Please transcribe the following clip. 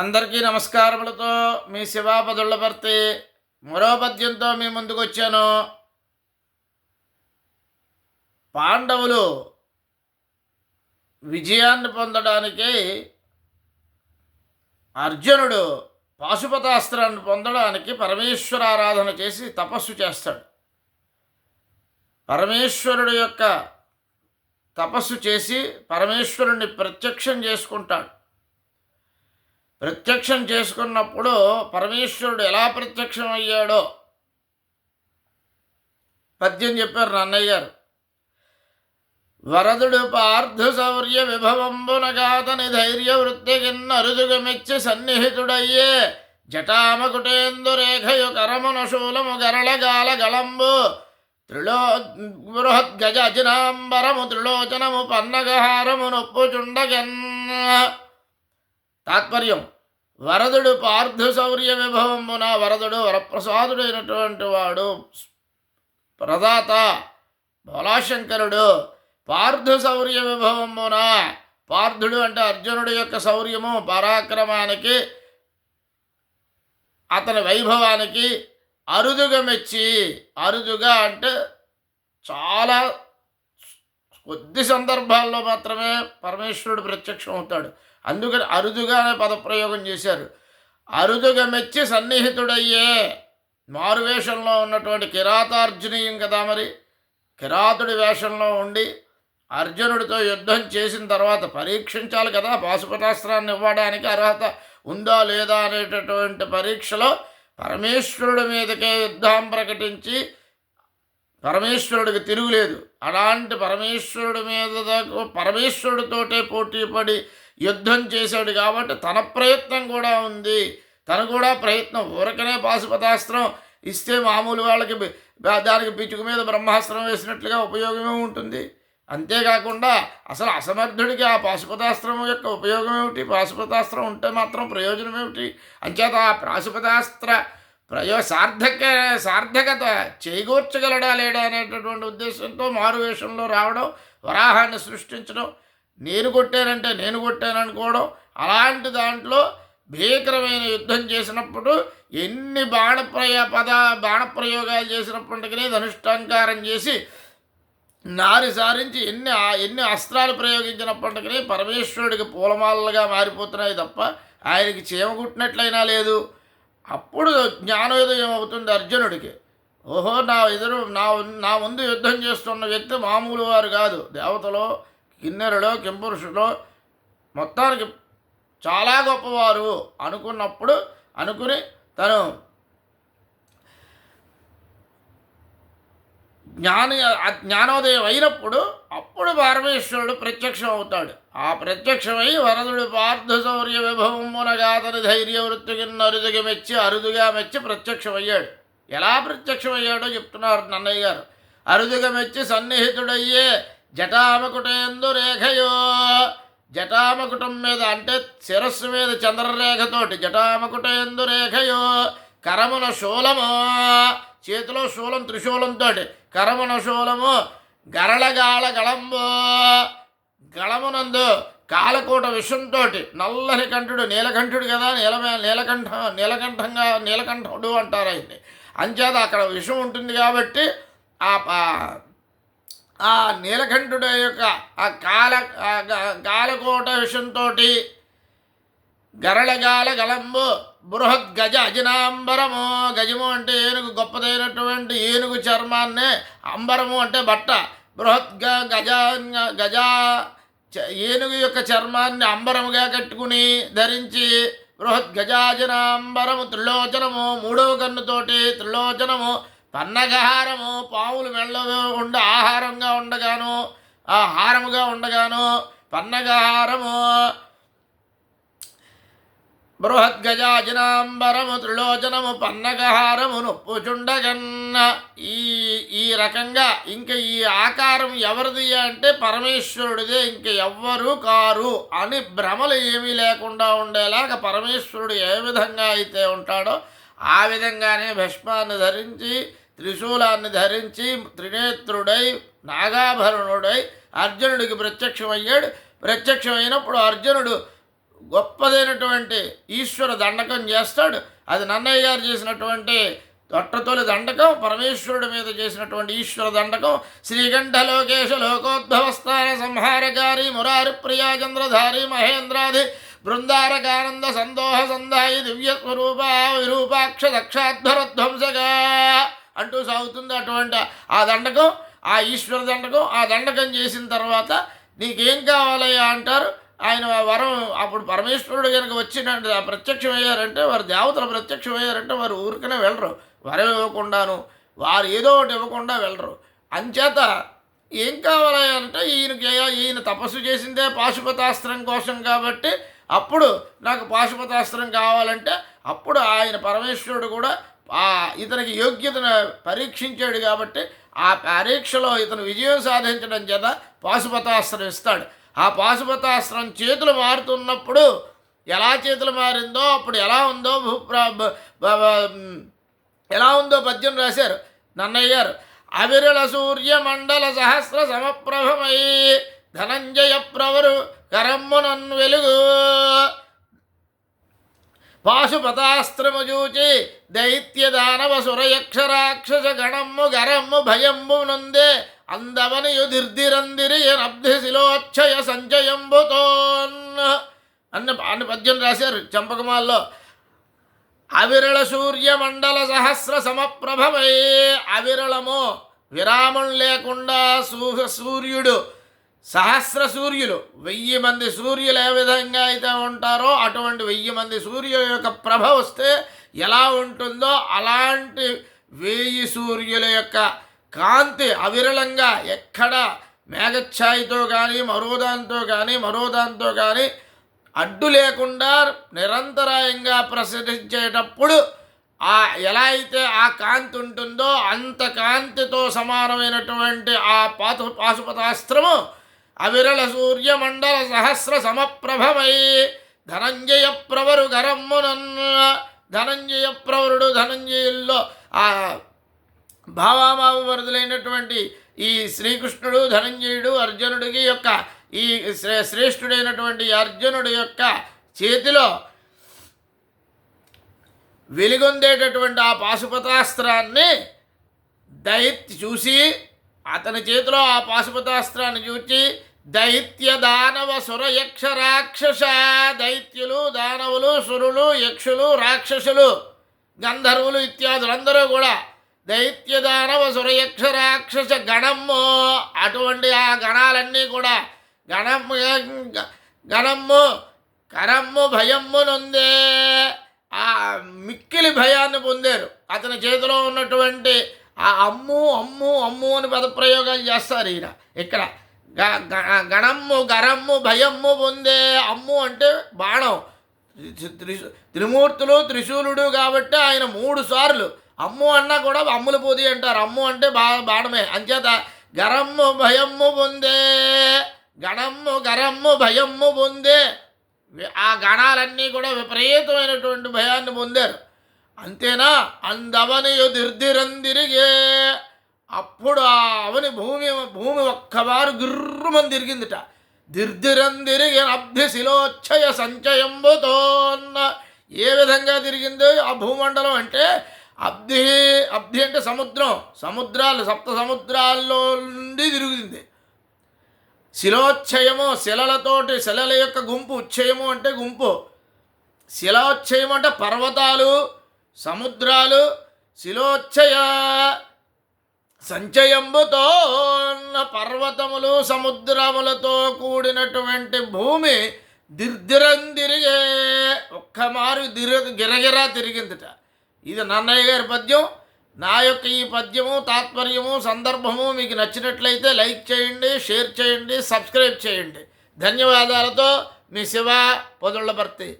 అందరికీ నమస్కారములతో మీ శివాపదుళ్ళపర్తి మరో పద్యంతో మీ ముందుకు వచ్చాను పాండవులు విజయాన్ని పొందడానికి అర్జునుడు పాశుపతాస్త్రాన్ని పొందడానికి పరమేశ్వర ఆరాధన చేసి తపస్సు చేస్తాడు. పరమేశ్వరుడు యొక్క తపస్సు చేసి పరమేశ్వరుణ్ణి ప్రత్యక్షం చేసుకుంటాడు. ప్రత్యక్షం చేసుకున్నప్పుడు పరమేశ్వరుడు ఎలా ప్రత్యక్షం అయ్యాడో. పద్యం చెప్పారు నన్నయ్య గారు. వరదుడు పార్థ శౌర్య విభవంబునగాతని ధైర్య వృత్తికిన్నరుదుగు మెచ్చి సన్నిహితుడయ్యే జటామకుటేందు రేఖయు కరమున శూలము గరళగాల గళంబు త్రిలో బృహద్గజ అజినాంబరము త్రిలోచనము పన్నగహారము నొప్పుచుండగన్ తాత్పర్యం. వరదుడు పార్థ శౌర్య విభవమున వరదుడు వరప్రసాదుడైనటువంటి వాడు ప్రదాత బోలాశంకరుడు. పార్థ శౌర్య విభవమున పార్థుడు అంటే అర్జునుడి యొక్క శౌర్యము పరాక్రమానికి అతని వైభవానికి అరుదుగా మెచ్చి అరుదుగా అంటే చాలా కొద్ది సందర్భాల్లో మాత్రమే పరమేశ్వరుడు ప్రత్యక్షం అవుతాడు. అందుకని అరుదుగా అనే పదప్రయోగం చేశారు. అరుదుగా మెచ్చి సన్నిహితుడయ్యే మారువేషంలో ఉన్నటువంటి కిరాతార్జునీయం కదా మరి. కిరాతుడి వేషంలో ఉండి అర్జునుడితో యుద్ధం చేసిన తర్వాత పరీక్షించాలి కదా. పాశుపతాస్త్రాన్ని ఇవ్వడానికి అర్హత ఉందా లేదా అనేటటువంటి పరీక్షలో పరమేశ్వరుడి మీదకే యుద్ధం ప్రకటించి పరమేశ్వరుడికి తిరుగులేదు. అలాంటి పరమేశ్వరుడి మీద పరమేశ్వరుడితోటే పోటీ పడి యుద్ధం చేశాడు కాబట్టి తన ప్రయత్నం కూడా ఉంది. తను కూడా ప్రయత్నం ఊరకనే పాశుపతాస్త్రం ఇస్తే మామూలు వాళ్ళకి దానికి పిచ్చుకు మీద బ్రహ్మాస్త్రం వేసినట్లుగా ఉపయోగమే ఉంటుంది. అంతేకాకుండా అసలు అసమర్థుడికి ఆ పాశుపతాస్త్రం యొక్క ఉపయోగం ఏమిటి? పాశుపతాస్త్రం ఉంటే మాత్రం ప్రయోజనం ఏమిటి? అంచేత ఆ పాశుపతాస్త్ర ప్రయో సార్థక సార్థకత చేకూర్చగలడా లేడా అనేటటువంటి ఉద్దేశంతో మారువేషంలో రావడం వరాహాన్ని సృష్టించడం నేను కొట్టానంటే నేను కొట్టాను అనుకోవడం అలాంటి దాంట్లో భీకరమైన యుద్ధం చేసినప్పుడు ఎన్ని బాణప్రయ పద బాణప్రయోగాలు చేసినప్పటికీ ధనుష్టాంకారం చేసి నారి సారించి ఎన్ని ఎన్ని అస్త్రాలు ప్రయోగించినప్పటికీ పరమేశ్వరుడికి పూలమాలలుగా మారిపోతున్నాయి తప్ప ఆయనకి చీమ కుట్టినట్లయినా లేదు. అప్పుడు జ్ఞానోదయం అవుతుంది అర్జునుడికి. ఓహో నా ఎదురు నా నా ముందు యుద్ధం చేస్తున్న వ్యక్తి మామూలు వారు కాదు. దేవతలో కిన్నెరలో కింపురుషులో మొత్తానికి చాలా గొప్పవారు అనుకున్నప్పుడు అనుకుని తను జ్ఞాన జ్ఞానోదయం అయినప్పుడు అప్పుడు పరమేశ్వరుడు ప్రత్యక్షం అవుతాడు ఆ ప్రత్యక్షమై వరదుడు పార్థ శౌర్య విభవమునగా అతని ధైర్య వృత్తికిన్న అరుదుగా మెచ్చి అరుదుగా మెచ్చి ప్రత్యక్షమయ్యాడు. ఎలా ప్రత్యక్షమయ్యాడో చెప్తున్నారు నన్నయ్య గారు. అరుదుగా మెచ్చి సన్నిహితుడయ్యే జటామకుటేందు రేఖయో. జటామకుటం మీద అంటే శిరస్సు మీద చంద్రరేఖతోటి జటామకుటేందు రేఖయో. కరమున శూలము చేతిలో శూలం త్రిశూలంతో కరమున శూలము గరళగాళ గళంబు. గళమునందు కాలకూట విషంతో నల్లని కంఠుడు నీలకంఠుడు కదా నీల నీలకంఠ నీలకంఠంగా నీలకంఠుడు అంటారు ఆయన్ని. అంచేత అక్కడ విషం ఉంటుంది కాబట్టి ఆ ఆ నీలకంఠుడు యొక్క ఆ కాల ఆ కాలకోట విషంతో గరళగాల గలంబు బృహద్గజ అజినాంబరము. గజము అంటే ఏనుగు గొప్పదైనటువంటి ఏనుగు చర్మాన్నే అంబరము అంటే బట్ట. బృహద్గ గజ గజ చ- ఏనుగు యొక్క చర్మాన్ని అంబరముగా కట్టుకుని ధరించి బృహద్ గజాజనాంబరము త్రిలోచనము మూడవ కన్నుతోటి త్రిలోచనము పన్నగహారము పావులు మెళ్ళలో ఉండ ఆహారంగా ఉండగాను ఆహారముగా ఉండగాను పన్నగహారము బృహద్గజాజనాంబరము త్రిలోచనము పన్నగహారము నొప్పుచుండగన్న ఈ ఈ రకంగా ఇంక ఈ ఆకారం ఎవరిది అంటే పరమేశ్వరుడిదే. ఇంక ఎవ్వరు కారు అని భ్రమలు ఏమీ లేకుండా ఉండేలాగా పరమేశ్వరుడు ఏ విధంగా అయితే ఉంటాడో ఆ విధంగానే భస్మాన్ని ధరించి త్రిశూలాన్ని ధరించి త్రినేత్రుడై నాగాభరణుడై అర్జునుడికి ప్రత్యక్షమయ్యాడు. ప్రత్యక్షమైనప్పుడు అర్జునుడు గొప్పదైనటువంటి ఈశ్వర దండకం చేస్తాడు. అది నన్నయ్య గారు చేసినటువంటి తొట్టతొలి దండకం పరమేశ్వరుడి మీద చేసినటువంటి ఈశ్వర దండకం శ్రీకంఠ లోకేశ లోకోద్భవస్థాన సంహారకారి మురారి ప్రియాచంద్రధారి మహేంద్రాది బృందారకానంద సందోహ సందాయి దివ్య స్వరూప విరూపాక్ష దక్షాధ్వరధ్వంసగా అంటూ సాగుతుంది అటువంటి ఆ దండకం ఆ ఈశ్వర దండకం. ఆ దండకం చేసిన తర్వాత నీకేం కావాలయ్యా అంటారు? ఆయన వరం అప్పుడు పరమేశ్వరుడు కనుక వచ్చిన ప్రత్యక్షం అయ్యారంటే వారు దేవతలు ప్రత్యక్షం అయ్యారంటే వారు ఊరికనే వెళ్ళరు. వరం ఇవ్వకుండాను వారు ఏదో ఒకటి ఇవ్వకుండా వెళ్ళరు. అంచేత ఏం కావాలంటే ఈయనకి ఈయన తపస్సు చేసిందే పాశుపతాస్త్రం కోసం కాబట్టి అప్పుడు నాకు పాశుపతాస్త్రం కావాలంటే అప్పుడు ఆయన పరమేశ్వరుడు కూడా ఆ ఇతనికి యోగ్యతను పరీక్షించాడు కాబట్టి ఆ పరీక్షలో ఇతను విజయం సాధించడం చేత పాశుపతాస్త్రం ఇస్తాడు. ఆ పాశుపతాస్త్రం చేతులు మారుతున్నప్పుడు ఎలా చేతులు మారిందో అప్పుడు ఎలా ఉందో భూప్ర ఎలా ఉందో పద్యం రాశారు నన్నయ్యారు అవిరళ సూర్య మండల సహస్ర సమప్రభమై ధనంజయ ప్రవరు కరమ్మునన్ వెలుగు. పాశుపతాస్త్రము చూచి దైత్య దానవ సురయక్షరాక్షస గణమ్ము గరమ్ము భయమ్ము నుందే అందవని యుధిర్దిరందిరి నబ్ధిశిలోక్షయ సంచయంబుతోన్ అన్న అన్న పద్యం రాశారు చంపకమాల్లో. అవిరళ సూర్య మండల సహస్ర సమప్రభమై అవిరళము విరామం లేకుండా సూహ సూర్యుడు సహస్ర సూర్యులు వెయ్యి మంది సూర్యులు ఏ విధంగా అయితే ఉంటారో అటువంటి వెయ్యి మంది సూర్యుల యొక్క ప్రభ వస్తే ఎలా ఉంటుందో అలాంటి వెయ్యి సూర్యుల యొక్క కాంతి అవిరళంగా ఎక్కడ మేఘఛాయితో కానీ మరో దాంతో కానీ మరో దాంతో కానీ అడ్డు లేకుండా నిరంతరాయంగా ప్రసరించేటప్పుడు ఆ ఎలా అయితే ఆ కాంతి ఉంటుందో అంత కాంతితో సమానమైనటువంటి ఆ పాతు పాశుపతాస్త్రము అవిరళ సూర్యమండల సహస్ర సమప్రభమై ధనంజయ ప్రవరు గరమ్మునన్ ధనంజయ ప్రవరుడు ధనంజయుల్లో ఆ భావామావరుదులైనటువంటి ఈ శ్రీకృష్ణుడు ధనంజయుడు అర్జునుడికి యొక్క ఈ శ్రే శ్రేష్ఠుడైనటువంటి అర్జునుడి యొక్క చేతిలో వెలుగొందేటటువంటి ఆ పాశుపతాస్త్రాన్ని దైత్య చూసి అతని చేతిలో ఆ పాశుపతాస్త్రాన్ని చూచి దైత్య దానవ సుర యక్ష రాక్షస దైత్యులు దానవులు సురులు యక్షులు రాక్షసులు గంధర్వులు ఇత్యాదులందరూ కూడా దైత్యదానవ సురయక్షరాక్షస రాక్షస గణము అటువంటి ఆ గణాలన్నీ కూడా గణము గణము కరమ్ము భయమ్ము నొందే. ఆ మిక్కిలి భయాన్ని పొందారు. అతని చేతిలో ఉన్నటువంటి ఆ అమ్ము అమ్ము అమ్ము అని పదప్రయోగాలు చేస్తారు ఈయన. ఇక్కడ గ- గణమ్ము గరమ్ము భయమ్ము పొందే అమ్ము అంటే బాణం. త్రిమూర్తులు త్రిశూలుడు కాబట్టి ఆయన మూడు సార్లు అమ్ము అన్నా కూడా అమ్ములు పోది అంటారు. అమ్ము అంటే బా బాణమే. అంచేత గరమ్ము భయమ్ము పొందే గణమ్ము గరమ్ము భయమ్ము పొందే ఆ గణాలన్నీ కూడా విపరీతమైనటువంటి భయాన్ని పొందారు. అంతేనా? అందవనియు దిర్దిరందిరిగే అప్పుడు ఆ అవని భూమి భూమి ఒక్కవారు గిర్రుమని తిరిగిందిట. దిర్దిరందిరిగే అభ్యశిలోచ్చయ సంచయంబుతోన్న. ఏ విధంగా తిరిగిందో ఆ భూమండలం అంటే అబ్ధి అబ్ధి అంటే సముద్రం. సముద్రాలు సప్త సముద్రాల్లో నుండి తిరుగుతుంది. శిలోచ్చయము శిలలతోటి శిలల యొక్క గుంపు ఉచ్చయము అంటే గుంపు. శిలోచ్చయం అంటే పర్వతాలు సముద్రాలు. శిలోచ్చయ సంచయంబుతో ఉన్న పర్వతములు సముద్రములతో కూడినటువంటి భూమి దిర్దిరందిరిగే ఒక్క మారు దిర గిరగిరా తిరిగిందిట. ఇది నన్నయ్య గారి పద్యం. నా యొక్క ఈ పద్యము తాత్పర్యము సందర్భము మీకు నచ్చినట్లయితే లైక్ చేయండి షేర్ చేయండి సబ్స్క్రైబ్ చేయండి. ధన్యవాదాలతో మీ శివ పొదుళ్ళ భర్తీ.